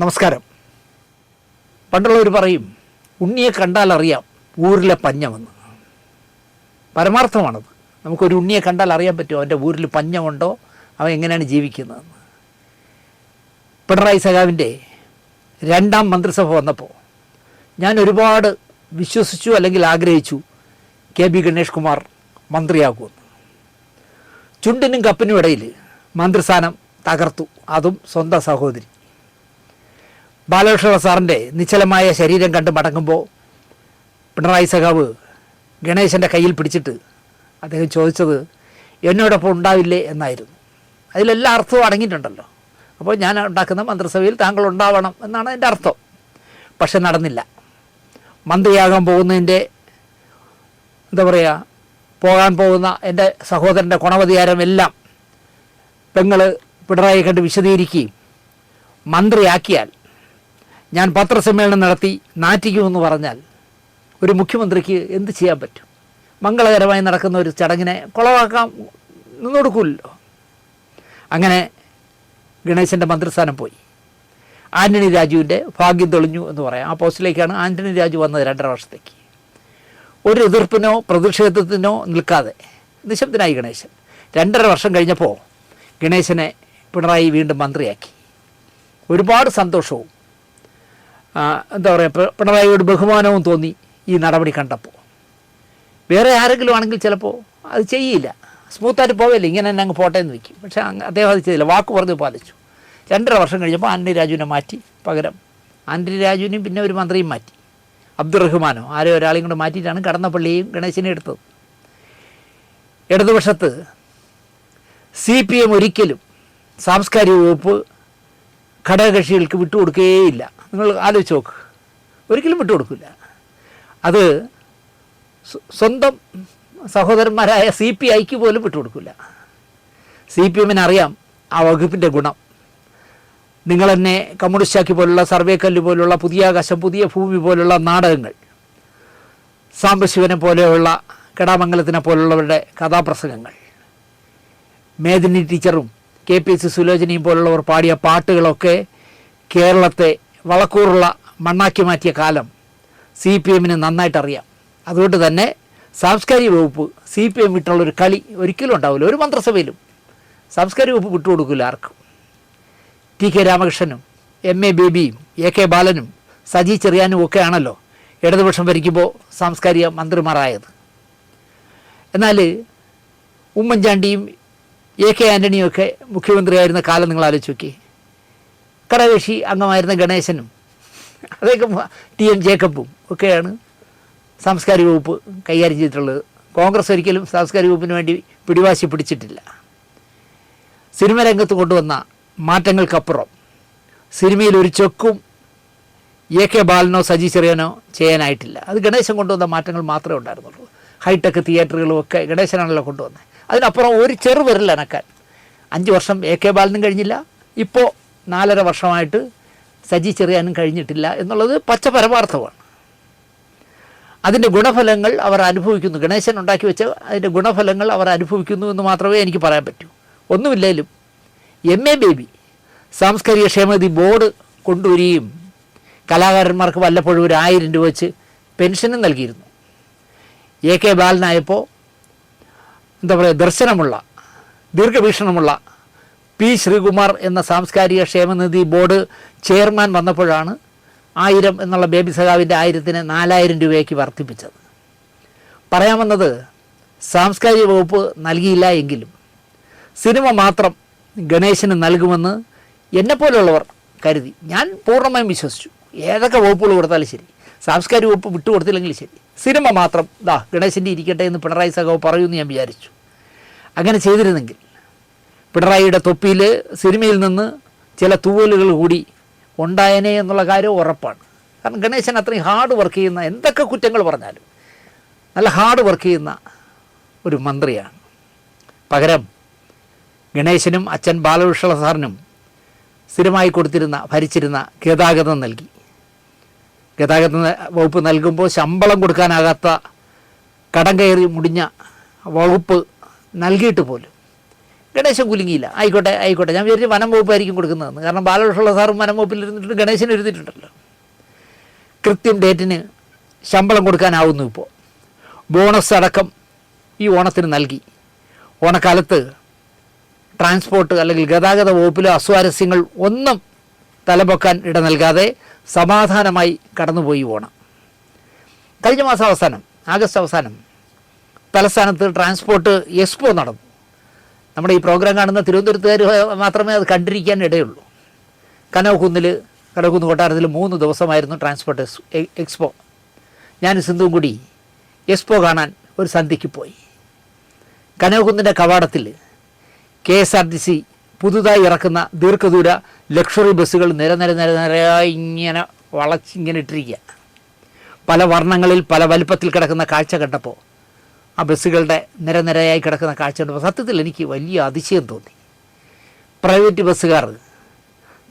നമസ്കാരം. പണ്ടുള്ളവർ പറയും ഉണ്ണിയെ കണ്ടാൽ അറിയാം ഊരിലെ പഞ്ഞമെന്ന്. പരമാർത്ഥമാണത്. നമുക്കൊരു ഉണ്ണിയെ കണ്ടാൽ അറിയാൻ പറ്റുമോ? അവന്റെ ഊരിൽ പഞ്ഞമുണ്ടോ? അവൻ എങ്ങനെയാണ് ജീവിക്കുന്നതെന്ന്. പിണറായി സഖാവിന്റെ രണ്ടാം മന്ത്രിസഭ വന്നപ്പോൾ ഞാൻ ഒരുപാട് വിശ്വസിച്ചു അല്ലെങ്കിൽ ആഗ്രഹിച്ചു കെ ബി ഗണേഷ് കുമാർ മന്ത്രിയാകുമെന്ന്. ചുണ്ടിനും കപ്പിനും ഇടയിൽ മന്ത്രിസ്ഥാനം തകർത്തു. അതും സ്വന്തം സഹോദരി. ബാലകൃഷ്ണ സാറിന്റെ നിശ്ചലമായ ശരീരം കണ്ട് മടങ്ങുമ്പോൾ പിണറായി സഖാവ് ഗണേശന്റെ കയ്യിൽ പിടിച്ചിട്ട് അദ്ദേഹം ചോദിച്ചത് എന്നോടൊപ്പം ഉണ്ടാവില്ലേ? എന്നായിരുന്നു. അതിലെല്ലാ അർത്ഥവും അടങ്ങിയിട്ടുണ്ടല്ലോ. അപ്പോൾ ഞാൻ ഉണ്ടാക്കുന്ന മന്ത്രിസഭയിൽ താങ്കൾ ഉണ്ടാവണം എന്നാണ് എന്റെ അർത്ഥം. പക്ഷെ നടന്നില്ല. മന്ത്രിയാകാൻ പോകുന്നതിന്റെ എന്താ പറയുക പോകാൻ പോകുന്ന എന്റെ സഹോദരന്റെ ഗുണവധികാരം എല്ലാം പെങ്ങൾ പിണറായി കണ്ട് വിശദീകരിക്കുകയും മന്ത്രിയാക്കിയാൽ ഞാൻ പത്രസമ്മേളനം നടത്തി നാറ്റിക്കുമെന്ന് പറഞ്ഞാൽ ഒരു മുഖ്യമന്ത്രിക്ക് എന്ത് ചെയ്യാൻ പറ്റും? മംഗളകരമായി നടക്കുന്ന ഒരു ചടങ്ങിനെ കുളവാക്കാൻ നിന്നൊടുക്കില്ലല്ലോ അങ്ങനെ ഗണേശന്റെ മന്ത്രിസ്ഥാനം പോയി. ആന്റണി രാജുവിന്റെ ഭാഗ്യം തെളിഞ്ഞു എന്ന് പറയാം. ആ പോസ്റ്റിലേക്കാണ് ആന്റണി രാജു വന്നത് രണ്ടര വർഷത്തേക്ക്. ഒരു എതിർപ്പിനോ പ്രതിഷേധത്തിനോ നിൽക്കാതെ നിശബ്ദനായി ഗണേശൻ. രണ്ടര വർഷം കഴിഞ്ഞപ്പോൾ ഗണേശനെ പിണറായി വീണ്ടും മന്ത്രിയാക്കി. ഒരുപാട് സന്തോഷവും എന്താ പറയുക പിണറായിയോട് ബഹുമാനവും തോന്നി ഈ നടപടി കണ്ടപ്പോൾ. വേറെ ആരെങ്കിലും ആണെങ്കിൽ ചിലപ്പോൾ അത് ചെയ്യില്ല. സ്മൂത്തായിട്ട് പോവില്ല ഇങ്ങനെ തന്നെ അങ്ങ് പോട്ടെ എന്ന് വയ്ക്കും പക്ഷേ അദ്ദേഹം അത് ചെയ്തില്ല. വാക്ക് പറഞ്ഞ് പാലിച്ചു. രണ്ടര വർഷം കഴിഞ്ഞപ്പോൾ ആന്റണി രാജുവിനെ മാറ്റി. പകരം ആന്റണി രാജുവിനെയും പിന്നെ ഒരു മന്ത്രിയും മാറ്റി. അബ്ദുറഹ്മാനോ ആരോ ഒരാളെയും കൂടെ മാറ്റിയിട്ടാണ് കടന്നപ്പള്ളിയും ഗണേശനെ എടുത്തത്. ഇടതുപക്ഷത്ത് സി പി എം ഒരിക്കലും സാംസ്കാരിക വകുപ്പ് ഘടകകക്ഷികൾക്ക് വിട്ടുകൊടുക്കുകയില്ല. നിങ്ങൾ ആലോചിച്ച് നോക്ക്. ഒരിക്കലും വിട്ടുകൊടുക്കില്ല. അത് സ്വന്തം സഹോദരന്മാരായ സി പി ഐക്ക് പോലും വിട്ടുകൊടുക്കില്ല. സി പി എമ്മിന് അറിയാം ആ വകുപ്പിന്റെ ഗുണം. നിങ്ങൾ തന്നെ കമ്മ്യൂണിസ്റ്റാക്കി പോലുള്ള സർവേ കല്ല് പോലുള്ള പുതിയ ആകാശം പുതിയ ഭൂമി പോലുള്ള നാടകങ്ങൾ സാംബശിവനെ പോലെയുള്ള കെടാമംഗലത്തിനെ പോലുള്ളവരുടെ കഥാപ്രസംഗങ്ങൾ മേദിനി ടീച്ചറും കെ പി സി സുലോചനയും പോലുള്ളവർ പാടിയ പാട്ടുകളൊക്കെ കേരളത്തെ വളക്കൂറുള്ള മണ്ണാക്കി മാറ്റിയ കാലം സി പി എമ്മിന് നന്നായിട്ടറിയാം. അതുകൊണ്ട് തന്നെ സാംസ്കാരിക വകുപ്പ് സി പി എം വിട്ടുള്ളൊരു കളി ഒരിക്കലും ഉണ്ടാവില്ല. ഒരു മന്ത്രിസഭയിലും സാംസ്കാരിക വകുപ്പ് വിട്ടുകൊടുക്കില്ല ആർക്കും. ടി കെ രാമകൃഷ്ണനും എം എ ബേബിയും എ കെ ബാലനും സജി ചെറിയാനും ഒക്കെ ആണല്ലോ ഇടതുപക്ഷം ഭരിക്കുമ്പോൾ സാംസ്കാരിക മന്ത്രിമാരായത്. എന്നാൽ ഉമ്മൻചാണ്ടിയും എ കെ ആന്റണിയും ഒക്കെ മുഖ്യമന്ത്രിയായിരുന്ന കാലം നിങ്ങൾ ആലോചിച്ച് നോക്കി. കടകക്ഷി അംഗമായിരുന്ന ഗണേശനും. അതൊക്കെ ടി എം ജേക്കബും ഒക്കെയാണ് സാംസ്കാരിക വകുപ്പ് കൈകാര്യം ചെയ്തിട്ടുള്ളത്. കോൺഗ്രസ് ഒരിക്കലും സാംസ്കാരിക വകുപ്പിന് വേണ്ടി പിടിവാശി പിടിച്ചിട്ടില്ല. സിനിമ രംഗത്ത് കൊണ്ടുവന്ന മാറ്റങ്ങൾക്കപ്പുറം സിനിമയിൽ ഒരു ചെക്കും എ കെ ബാലനോ സജി ചെറിയനോ ചെയ്യാനായിട്ടില്ല. അത് ഗണേശൻ കൊണ്ടുവന്ന മാറ്റങ്ങൾ മാത്രമേ ഉണ്ടായിരുന്നുള്ളൂ. ഹൈടെക് തിയേറ്ററുകളും ഒക്കെ ഗണേശനാണല്ലോ കൊണ്ടുവന്നത്. അതിനപ്പുറം ഒരു ചെറു വിരൽ അനക്കാൻ അഞ്ച് വർഷം എ കെ ബാലനും കഴിഞ്ഞില്ല. ഇപ്പോൾ നാലര വർഷമായിട്ട് സജി ചെറിയാനും കഴിഞ്ഞിട്ടില്ല എന്നുള്ളത് പച്ച പരമാർത്ഥമാണ് അതിന്റെ ഗുണഫലങ്ങൾ അവർ അനുഭവിക്കുന്നു. ഗണേശൻ ഉണ്ടാക്കി വെച്ച അതിന്റെ ഗുണഫലങ്ങൾ അവർ അനുഭവിക്കുന്നു എന്ന് മാത്രമേ എനിക്ക് പറയാൻ പറ്റൂ. ഒന്നുമില്ലെങ്കിലും എം എ ബേബി സാംസ്കാരിക ക്ഷേമനിധി ബോർഡ് കൊണ്ടുവരികയും കലാകാരന്മാർക്ക് വല്ലപ്പോഴും ഒരു ആയിരം രൂപ വെച്ച് പെൻഷനും നൽകിയിരുന്നു. എ കെ ബാലനായപ്പോൾ എന്താ പറയുക ദർശനമുള്ള ദീർഘവീക്ഷണമുള്ള പി ശ്രീകുമാർ എന്ന സാംസ്കാരിക ക്ഷേമനിധി ബോർഡ് ചെയർമാൻ വന്നപ്പോഴാണ് ആയിരം എന്നുള്ള ബേബി സഖാവിന്റെ ആയിരത്തിന് നാലായിരം രൂപയ്ക്ക് വർദ്ധിപ്പിച്ചത്. പറയാമെന്നത് സാംസ്കാരിക വകുപ്പ് നൽകിയില്ല എങ്കിലും സിനിമ മാത്രം ഗണേശന് നൽകുമെന്ന് എന്നെപ്പോലുള്ളവർ കരുതി. ഞാൻ പൂർണമായും വിശ്വസിച്ചു. ഏതൊക്കെ വകുപ്പുകൾ കൊടുത്താലും ശരി. സാംസ്കാരിക വകുപ്പ് വിട്ടുകൊടുത്തില്ലെങ്കിൽ ശരി. സിനിമ മാത്രം ദാ ഗണേശന്റെ ഇരിക്കട്ടെ എന്ന് പിണറായി സഖാവ് പറയുമെന്ന് ഞാൻ വിചാരിച്ചു. അങ്ങനെ ചെയ്തിരുന്നെങ്കിൽ പിണറായിയുടെ തൊപ്പിയിൽ സിനിമയിൽ നിന്ന് ചില തൂവലുകൾ കൂടി ഉണ്ടായനെ എന്നുള്ള കാര്യം ഉറപ്പാണ്. കാരണം ഗണേശൻ അത്രയും ഹാർഡ് വർക്ക് ചെയ്യുന്ന എന്തൊക്കെ കുറ്റങ്ങൾ പറഞ്ഞാലും നല്ല ഹാർഡ് വർക്ക് ചെയ്യുന്ന ഒരു മന്ത്രിയാണ്. പകരം ഗണേശനും അച്ഛൻ ബാലകൃഷ്ണ സാറിനും സ്ഥിരമായി കൊടുത്തിരുന്ന ഭരിച്ചിരുന്ന ഗതാഗതം നൽകി. ഗതാഗത വകുപ്പ് നൽകുമ്പോൾ ശമ്പളം കൊടുക്കാനാകാത്ത കടം കയറി മുടിഞ്ഞ വകുപ്പ് നൽകിയിട്ട് പോലും ഗണേശൻ കുലുങ്ങിയില്ല. ആയിക്കോട്ടെ ആയിക്കോട്ടെ. ഞാൻ വിചാരിച്ചു വനം വകുപ്പായിരിക്കും കൊടുക്കുന്നതെന്ന്. കാരണം ബാലകൃഷ്ണ സാറും വനം വകുപ്പിൽ ഇരുന്നിട്ട് ഗണേശൻ എഴുതിയിട്ടുണ്ടല്ലോ. കൃത്യം ഡേറ്റിന് ശമ്പളം കൊടുക്കാനാവുന്നു ഇപ്പോൾ ബോണസ് അടക്കം ഈ ഓണത്തിന് നൽകി. ഓണക്കാലത്ത് ട്രാൻസ്പോർട്ട് അല്ലെങ്കിൽ ഗതാഗത വകുപ്പിലെ അസ്വാരസ്യങ്ങൾ ഒന്നും തലപൊക്കാൻ ഇട നൽകാതെ സമാധാനമായി കടന്നുപോയി ഓണം. കഴിഞ്ഞ മാസം അവസാനം ആഗസ്റ്റ് അവസാനം തലസ്ഥാനത്ത് ട്രാൻസ്പോർട്ട് എക്സ്പോ നടന്നു. നമ്മുടെ ഈ പ്രോഗ്രാം കാണുന്ന തിരുവനന്തപുരത്തുകാർ മാത്രമേ അത് കണ്ടിരിക്കാൻ ഇടയുള്ളൂ. കനവക്കുന്നിൽ കനവക്കുന്ന് കൊട്ടാരത്തിൽ മൂന്ന് ദിവസമായിരുന്നു ട്രാൻസ്പോർട്ട് എക്സ്- എക്സ്പോ. ഞാൻ സിന്ധുവും കൂടി എക്സ്പോ കാണാൻ ഒരു സന്ധ്യയ്ക്ക് പോയി. കനവക്കുന്നിന്റെ കവാടത്തിൽ K S R T C പുതുതായി ഇറക്കുന്ന ദീർഘദൂര ലക്ഷറി ബസ്സുകൾ നിര നിര നിര നിരയായി ഇങ്ങനെ വളച്ചിങ്ങനെ ഇട്ടിരിക്കുക. പല വർണങ്ങളിൽ പല വലിപ്പത്തിൽ കിടക്കുന്ന കാഴ്ച കണ്ടപ്പോൾ ആ ബസ്സുകളുടെ നിരനിരയായി കിടക്കുന്ന കാഴ്ച കണ്ടപ്പോൾ സത്യത്തിൽ എനിക്ക് വലിയ അതിശയം തോന്നി. പ്രൈവറ്റ് ബസ്സുകാർ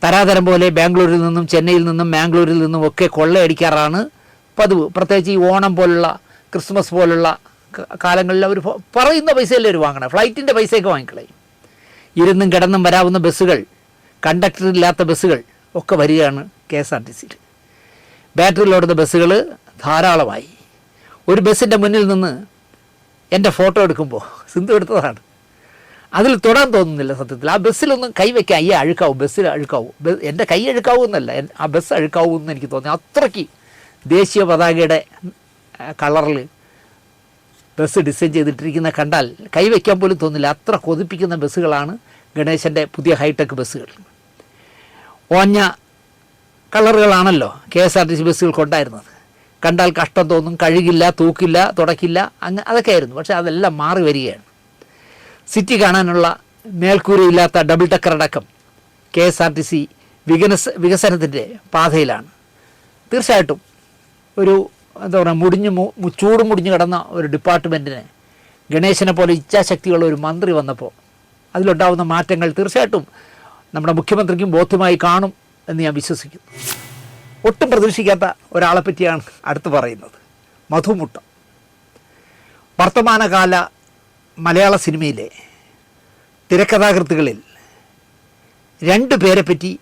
തരാതരം പോലെ ബാംഗ്ലൂരിൽ നിന്നും ചെന്നൈയിൽ നിന്നും മാംഗ്ലൂരിൽ നിന്നും ഒക്കെ കൊള്ളയടിക്കാറാണ് പതിവ്. പ്രത്യേകിച്ച് ഈ ഓണം പോലുള്ള ക്രിസ്മസ് പോലുള്ള കാലങ്ങളിൽ അവർ പറയുന്ന പൈസയല്ലേ അവർ വാങ്ങണം? ഫ്ലൈറ്റിന്റെ പൈസയൊക്കെ വാങ്ങിക്കളയും. ഇരുന്നും കിടന്നും വരാവുന്ന ബസ്സുകൾ കണ്ടക്ടർ ഇല്ലാത്ത ബസ്സുകൾ ഒക്കെ വരികയാണ് കെ എസ് ആർ ടി സിയിൽ. ബാറ്ററിയിലോടുന്ന ബസ്സുകൾ ധാരാളമായി. ഒരു ബസ്സിന്റെ മുന്നിൽ നിന്ന് എന്റെ ഫോട്ടോ എടുക്കുമ്പോൾ സിന്ധു എടുത്തതാണ്. അതിൽ തൊടാൻ തോന്നുന്നില്ല സത്യത്തിൽ. ആ ബസ്സിലൊന്നും കൈവയ്ക്കാൻ അയ്യ അഴുക്കാവും ബസ്സിൽ അഴുക്കാവും. എന്റെ കൈ അഴുക്കാവും എന്നല്ല ആ ബസ് അഴുക്കാവും എന്ന് എനിക്ക് തോന്നി. അത്രയ്ക്ക് ദേശീയ പതാകയുടെ കളറിൽ ബസ് ഡിസൈൻ ചെയ്തിട്ടിരിക്കുന്ന കണ്ടാൽ കൈ കൈവയ്ക്കാൻ പോലും തോന്നില്ല അത്ര കൊതിപ്പിക്കുന്ന ബസ്സുകളാണ് ഗണേശന്റെ പുതിയ ഹൈടെക് ബസ്സുകൾ. ഓഞ്ഞ കളറുകളാണല്ലോ K S R T C ബസ്സുകൾക്കുണ്ടായിരുന്നത് കണ്ടാൽ കഷ്ടം തോന്നും കഴുകില്ല തൂക്കില്ല തുടക്കില്ല അങ്ങ് അതൊക്കെ ആയിരുന്നു. പക്ഷേ അതെല്ലാം മാറി വരികയാണ്. സിറ്റി കാണാനുള്ള മേൽക്കൂരയില്ലാത്ത ഡബിൾ അടക്കം K S R T C വികനസ വികസനത്തിന്റെ പാതയിലാണ്. തീർച്ചയായിട്ടും ഒരു എന്താ പറയുക മുടിഞ്ഞു ചൂട് മുടിഞ്ഞ് കിടന്ന ഒരു ഡിപ്പാർട്ട്മെന്റിന് ഗണേശനെ പോലെ ഇച്ഛാശക്തിയുള്ള ഒരു മന്ത്രി വന്നപ്പോൾ അതിലുണ്ടാവുന്ന മാറ്റങ്ങൾ തീർച്ചയായിട്ടും നമ്മുടെ മുഖ്യമന്ത്രിക്കും ബോധ്യമായി കാണും എന്ന് ഞാൻ വിശ്വസിക്കുന്നു. ഒട്ടും പ്രതീക്ഷിക്കാത്ത ഒരാളെ പറ്റിയാണ് അടുത്ത് പറയുന്നത്. മധുമുട്ട. വർത്തമാനകാല മലയാള സിനിമയിലെ തിരക്കഥാകൃത്തുകളിൽ രണ്ട് പേരെ പറ്റി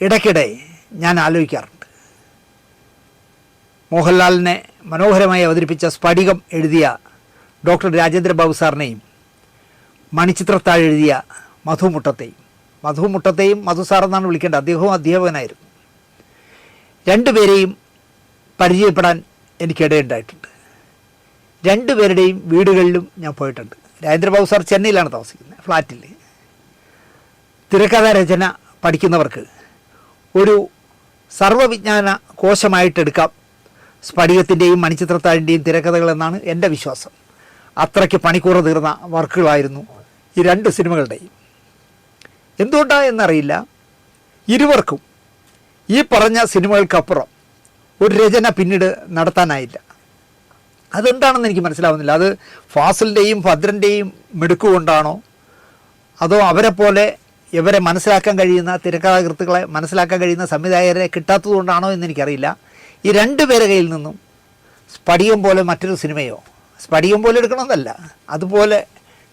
ഇടയ്ക്കിടെ ഞാൻ ആലോചിക്കാറുണ്ട്. മോഹൻലാലിനെ മനോഹരമായി അവതരിപ്പിച്ച സ്ഫടികം എഴുതിയ ഡോക്ടർ രാജേന്ദ്ര ബാബു സാറിനെയും മണിച്ചിത്രത്താഴ് എഴുതിയ മധുമുട്ടത്തെയും. മധുമുട്ടത്തെയും മധു സാറെന്നാണ് വിളിക്കേണ്ടത്. അദ്ദേഹവും അധ്യാപകനായിരുന്നു. രണ്ടുപേരെയും പരിചയപ്പെടാൻ എനിക്കിടയുണ്ടായിട്ടുണ്ട്. രണ്ടുപേരുടെയും വീടുകളിലും ഞാൻ പോയിട്ടുണ്ട്. രാജേന്ദ്രബാബു സാർ ചെന്നൈയിലാണ് താമസിക്കുന്നത് ഫ്ലാറ്റിൽ. തിരക്കഥാ രചന പഠിക്കുന്നവർക്ക് ഒരു സർവവിജ്ഞാന കോശമായിട്ടെടുക്കാം. സ്ഫടികത്തിന്റെയും മണിച്ചിത്രത്താഴിന്റെയും തിരക്കഥകൾ എന്നാണ് എന്റെ വിശ്വാസം. അത്രയ്ക്ക് പണിക്കൂറ തീർന്ന വർക്കുകളായിരുന്നു ഈ രണ്ട് സിനിമകളുടെയും. എന്തുകൊണ്ടാണ് എന്നറിയില്ല. ഇരുവർക്കും ഈ പറഞ്ഞ സിനിമകൾക്കപ്പുറം ഒരു രചന പിന്നീട് നടത്താനായില്ല. അതെന്താണെന്ന് എനിക്ക് മനസ്സിലാവുന്നില്ല. അത് ഫാസിലിന്റെയും ഭദ്രന്റെയും മിടുക്കുകൊണ്ടാണോ അതോ അവരെ പോലെ ഇവരെ മനസ്സിലാക്കാൻ കഴിയുന്ന തിരക്കഥാകൃത്തുക്കളെ മനസ്സിലാക്കാൻ കഴിയുന്ന സംവിധായകരെ കിട്ടാത്തതുകൊണ്ടാണോ എന്ന് എനിക്കറിയില്ല ഈ രണ്ട് പേരെ കയ്യിൽ നിന്നും സ്ഫടികം പോലെ മറ്റൊരു സിനിമയോ? സ്ഫടികം പോലെ എടുക്കണമെന്നല്ല. അതുപോലെ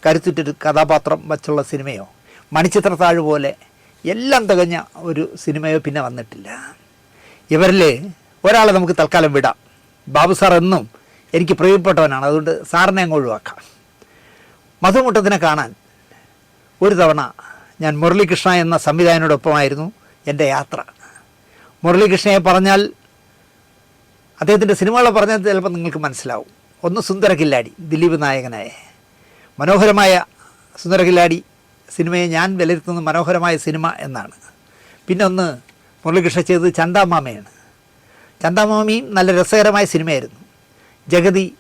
കരുത്തുറ്റൊരു കഥാപാത്രം വച്ചുള്ള സിനിമയോ? മണിച്ചിത്രത്താഴ് പോലെ എല്ലാം തികഞ്ഞ ഒരു സിനിമയോ പിന്നെ വന്നിട്ടില്ല. ഇവരിൽ ഒരാളെ നമുക്ക് തൽക്കാലം വിടാം. ബാബു സാർ എന്നും എനിക്ക് പ്രിയപ്പെട്ടവനാണ്. അതുകൊണ്ട് സാറിനെ അങ്ങ് ഒഴിവാക്കാം. മധുമുട്ടത്തിനെ കാണാൻ ഒരു തവണ ഞാൻ മുരളികൃഷ്ണ എന്ന സംവിധായകനോടൊപ്പമായിരുന്നു എന്റെ യാത്ര. മുരളികൃഷ്ണയെ പറഞ്ഞാൽ അദ്ദേഹത്തിന്റെ സിനിമകളെ പറഞ്ഞാൽ ചിലപ്പോൾ നിങ്ങൾക്ക് മനസ്സിലാവും. ഒന്ന് സുന്ദര കില്ലാടി ദിലീപ് നായകനായ മനോഹരമായ സുന്ദര കില്ലാടി സിനിമയെ ഞാൻ വിലയിരുത്തുന്ന മനോഹരമായ സിനിമ എന്നാണ്. പിന്നെ ഒന്ന് മുരളികൃഷ്ണ ചെയ്തത് ചന്ദാമാമയാണ്. ചന്താമാമയും നല്ല രസകരമായ സിനിമയായിരുന്നു. ജഗതി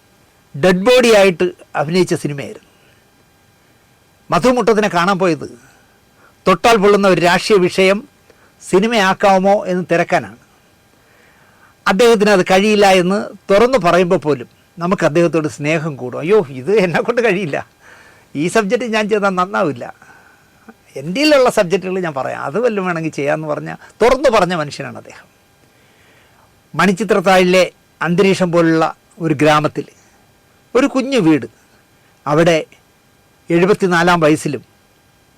ഡെഡ് ബോഡി ആയിട്ട് അഭിനയിച്ച സിനിമയായിരുന്നു. മധുമുട്ടത്തിനെ കാണാൻ പോയത് തൊട്ടാൽ പൊള്ളുന്ന ഒരു രാഷ്ട്രീയ വിഷയം സിനിമയാക്കാമോ എന്ന് തിരക്കാനാണ്. അദ്ദേഹത്തിന് അത് കഴിയില്ല എന്ന് തുറന്നു പറയുമ്പോൾ പോലും നമുക്ക് അദ്ദേഹത്തോട് സ്നേഹം കൂടും. അയ്യോ ഇത് എന്നെക്കൊണ്ട് കഴിയില്ല. ഈ സബ്ജക്റ്റ് ഞാൻ ചെയ്താൽ നന്നാവില്ല. എന്റെ ഉള്ള സബ്ജക്റ്റുകൾ ഞാൻ പറയാം. അത് വല്ലതും വേണമെങ്കിൽ ചെയ്യാമെന്ന് പറഞ്ഞ തുറന്നു പറഞ്ഞ മനുഷ്യനാണ് അദ്ദേഹം. മണിച്ചിത്രത്താഴിലെ അന്തരീക്ഷം പോലുള്ള ഒരു ഗ്രാമത്തിൽ ഒരു കുഞ്ഞു വീട് അവിടെ എഴുപത്തിനാലാം വയസ്സിലും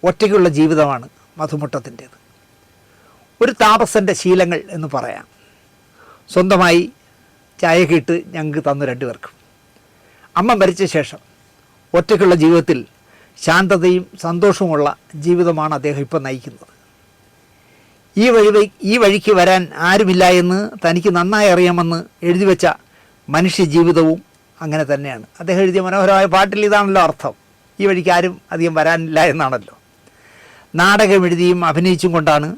ഒറ്റയ്ക്കുള്ള ജീവിതമാണ് മധുമുട്ടത്തിന്റേത്. ഒരു താപസന്റെ ശീലങ്ങൾ എന്ന് പറയാം. സ്വന്തമായി ചായ കിട്ട് ഞങ്ങൾക്ക് തന്നു രണ്ടുപേർക്കും. അമ്മ മരിച്ച ശേഷം ഒറ്റയ്ക്കുള്ള ജീവിതത്തിൽ ശാന്തതയും സന്തോഷവുമുള്ള ജീവിതമാണ് അദ്ദേഹം ഇപ്പം നയിക്കുന്നത്. ഈ വഴി ഈ വഴിക്ക് വരാൻ ആരുമില്ല എന്ന് തനിക്ക് നന്നായി അറിയാമെന്ന് എഴുതിവെച്ച മനുഷ്യ ജീവിതവും അങ്ങനെ തന്നെയാണ്. അദ്ദേഹം എഴുതിയ മനോഹരമായ പാട്ടിൽ ഇതാണല്ലോ അർത്ഥം. ഈ വഴിക്ക് ആരും അധികം വരാനില്ല എന്നാണല്ലോ. നാടകം എഴുതിയും അഭിനയിച്ചും കൊണ്ടാണ്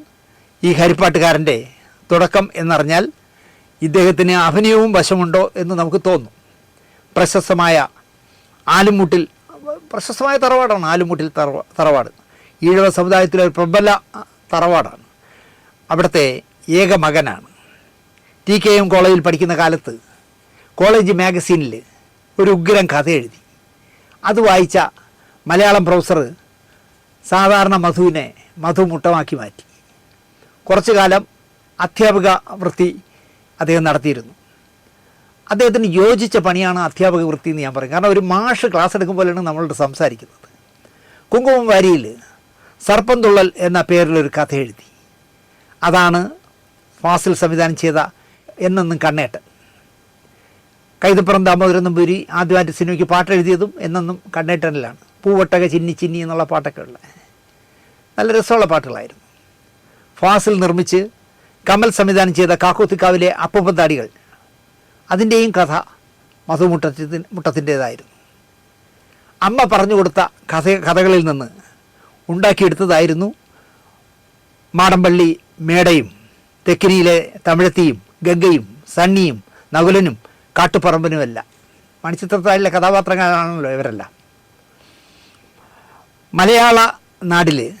ഈ ഹരിപ്പാട്ടുകാരന്റെ തുടക്കം എന്നറിഞ്ഞാൽ ഇദ്ദേഹത്തിന് അഭിനയവും വശമുണ്ടോ എന്ന് നമുക്ക് തോന്നും. പ്രശസ്തമായ ആലുമുട്ടിൽ പ്രശസ്തമായ തറവാടാണ് ആലുമുട്ടിൽ തറവ തറവാട്. ഈഴവ സമുദായത്തിലെ ഒരു പ്രബല തറവാടാണ്. അവിടുത്തെ ഏക മകനാണ്. ടി കെ എം കോളേജിൽ പഠിക്കുന്ന കാലത്ത് കോളേജ് മാഗസീനിൽ ഒരു ഉഗ്രം കഥ എഴുതി. അത് വായിച്ച മലയാളം പ്രൊഫസർ സാധാരണ മധുവിനെ മധു മുട്ടമാക്കി മാറ്റി. കുറച്ചു കാലം അധ്യാപക വൃത്തി അദ്ദേഹം നടത്തിയിരുന്നു. അദ്ദേഹത്തിന് യോജിച്ച പണിയാണ് അധ്യാപക വൃത്തി എന്ന് ഞാൻ പറയും. കാരണം ഒരു മാഷ് ക്ലാസ് എടുക്കും പോലെയാണ് നമ്മളോട് സംസാരിക്കുന്നത്. കുങ്കുമം വാരിയിൽ സർപ്പന്തുള്ളൽ എന്ന പേരിലൊരു കഥ എഴുതി. അതാണ് ഫാസിൽ സംവിധാനം ചെയ്ത എന്നെന്നും കണ്ണേട്ടൻ. കൈതപ്പുറം ദാമോദരൻ നമ്പൂരി ആദ്യമായിട്ട് സിനിമയ്ക്ക് പാട്ട് എഴുതിയതും എന്നെന്നും കണ്ണേട്ടനിലാണ്. പൂവട്ടക ചിന്നി ചിന്നി എന്നുള്ള പാട്ടൊക്കെ ഉള്ള. നല്ല രസമുള്ള പാട്ടുകളായിരുന്നു. ഫാസിൽ നിർമ്മിച്ച് കമൽ സംവിധാനം ചെയ്ത കാക്കോത്തിക്കാവിലെ അപ്പൂപ്പന്താടികൾ അതിന്റെയും കഥ മധുമുട്ടത്തി മുട്ടത്തിന്റേതായിരുന്നു. അമ്മ പറഞ്ഞു കൊടുത്ത കഥ കഥകളിൽ നിന്ന് ഉണ്ടാക്കിയെടുത്തതായിരുന്നു മാടമ്പള്ളി മേടയും തെക്കിനിയിലെ തമിഴത്തിയും ഗംഗയും സണ്ണിയും നകുലനും കാട്ടുപറമ്പനുമല്ല. മണിച്ചിത്രത്താഴിലെ കഥാപാത്രങ്ങളാണല്ലോ ഇവരല്ല. മലയാള നാടിൽ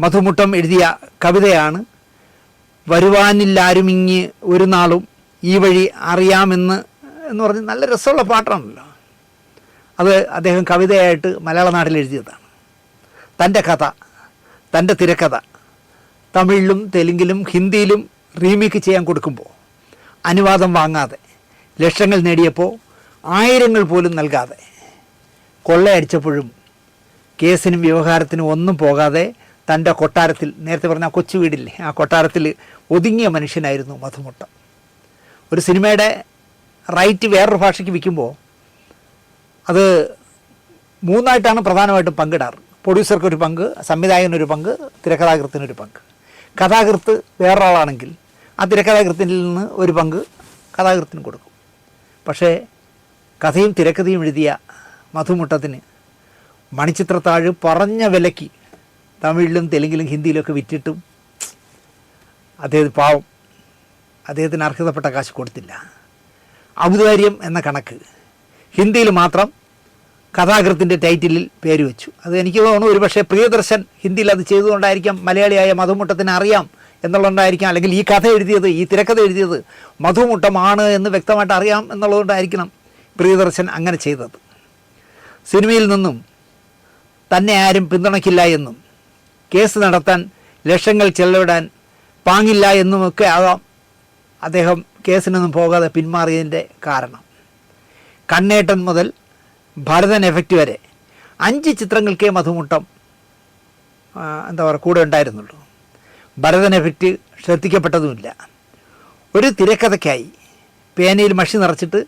മധുമുട്ടം എഴുതിയ കവിതയാണ് വരുവാനില്ലാരുമിങ്ങി ഒരു നാളും ഈ വഴി അറിയാമെന്ന് എന്ന് പറഞ്ഞ് നല്ല രസമുള്ള പാട്ടാണല്ലോ. അത് അദ്ദേഹം കവിതയായിട്ട് മലയാള നാട്ടിൽ എഴുതിയതാണ്. തന്റെ കഥ തന്റെ തിരക്കഥ തമിഴിലും തെലുങ്കിലും ഹിന്ദിയിലും റീമേക്ക് ചെയ്യാൻ കൊടുക്കുമ്പോൾ അനുവാദം വാങ്ങാതെ ലക്ഷങ്ങൾ നേടിയപ്പോൾ ആയിരങ്ങൾ പോലും നൽകാതെ കൊള്ളയടിച്ചപ്പോഴും കേസിനും വ്യവഹാരത്തിനും ഒന്നും പോകാതെ തന്റെ കൊട്ടാരത്തിൽ നേരത്തെ പറഞ്ഞ ആ കൊച്ചു വീടില്ലേ ആ കൊട്ടാരത്തിൽ ഒതുങ്ങിയ മനുഷ്യനായിരുന്നു മധുമുട്ടം. ഒരു സിനിമയുടെ റൈറ്റ് വേറൊരു ഭാഷയ്ക്ക് വിൽക്കുമ്പോൾ അത് മൂന്നായിട്ടാണ് പ്രധാനമായിട്ടും പങ്കിടാറ്. പ്രൊഡ്യൂസർക്ക് ഒരു പങ്ക് സംവിധായകനൊരു പങ്ക് തിരക്കഥാകൃത്തിനൊരു പങ്ക്. കഥാകൃത്ത് വേറൊരാളാണെങ്കിൽ ആ തിരക്കഥാകൃത്തിൽ നിന്ന് ഒരു പങ്ക് കഥാകൃത്തിന് കൊടുക്കും. പക്ഷേ കഥയും തിരക്കഥയും എഴുതിയ മധുമുട്ടത്തിന് മണിച്ചിത്രത്താഴ് പറഞ്ഞ വിലയ്ക്ക് തമിഴിലും തെലുങ്കിലും ഹിന്ദിയിലൊക്കെ വിറ്റിട്ടും അദ്ദേഹം പാവം. അദ്ദേഹത്തിന് അർഹതപ്പെട്ട കാശ് കൊടുത്തില്ല. ഔദാര്യം എന്ന കണക്ക്. ഹിന്ദിയിൽ മാത്രം കഥാകൃത്തിന്റെ ടൈറ്റിലിൽ പേര് വെച്ചു. അത് എനിക്ക് തോന്നുന്നു ഒരു പക്ഷേ പ്രിയദർശൻ ഹിന്ദിയിൽ അത് ചെയ്തുകൊണ്ടായിരിക്കാം മലയാളിയായ മധുമുട്ടത്തിന് അറിയാം എന്നുള്ളതുകൊണ്ടായിരിക്കാം അല്ലെങ്കിൽ ഈ കഥ എഴുതിയത് ഈ തിരക്കഥ എഴുതിയത് മധുമുട്ടമാണ് എന്ന് വ്യക്തമായിട്ട് അറിയാം എന്നുള്ളതുകൊണ്ടായിരിക്കണം പ്രിയദർശൻ അങ്ങനെ ചെയ്തത്. സിനിമയിൽ നിന്നും തന്നെ ആരും പിന്തുണയ്ക്കില്ല എന്നും കേസ് നടത്താൻ ലക്ഷങ്ങൾ ചെലവിടാൻ പാങ്ങില്ല എന്നുമൊക്കെ ആകാം അദ്ദേഹം കേസിനൊന്നും പോകാതെ പിന്മാറിയതിന്റെ കാരണം. കണ്ണേട്ടൻ മുതൽ ഭരതൻ എഫക്റ്റ് വരെ അഞ്ച് ചിത്രങ്ങൾക്കേ മധുമുട്ടം എന്താ പറയുക കൂടെ ഉണ്ടായിരുന്നുള്ളൂ. ഭരതൻ എഫക്റ്റ് ശ്രദ്ധിക്കപ്പെട്ടതുമില്ല. ഒരു തിരക്കഥയ്ക്കായി പേനയിൽ മഷി നിറച്ചിട്ട്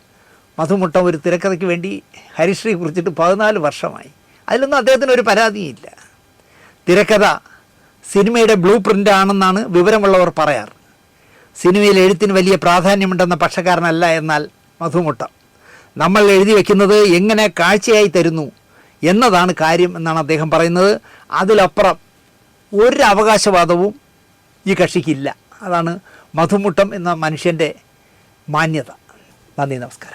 മധുമുട്ടം ഒരു തിരക്കഥയ്ക്ക് വേണ്ടി ഹരിശ്രീ കുറിച്ചിട്ട് പതിനാല് വർഷമായി. അതിലൊന്നും അദ്ദേഹത്തിന് ഒരു പരാതിയില്ല. തിരക്കഥ സിനിമയുടെ ബ്ലൂ പ്രിന്റ് ആണെന്നാണ് വിവരമുള്ളവർ പറയാറ്. സിനിമയിൽ എഴുത്തിന് വലിയ പ്രാധാന്യമുണ്ടെന്ന പക്ഷക്കാരനല്ല എന്നാൽ മധുമുട്ട. നമ്മൾ എഴുതി വയ്ക്കുന്നത് എങ്ങനെ കാഴ്ചയായി തരുന്നു എന്നതാണ് കാര്യം എന്നാണ് അദ്ദേഹം പറയുന്നത്. അതിലപ്പുറം ഒരു അവകാശവാദവും ഈ കക്ഷിക്കില്ല. അതാണ് മധുമുട്ടം എന്ന മനുഷ്യന്റെ മാന്യത. നന്ദി നമസ്കാരം.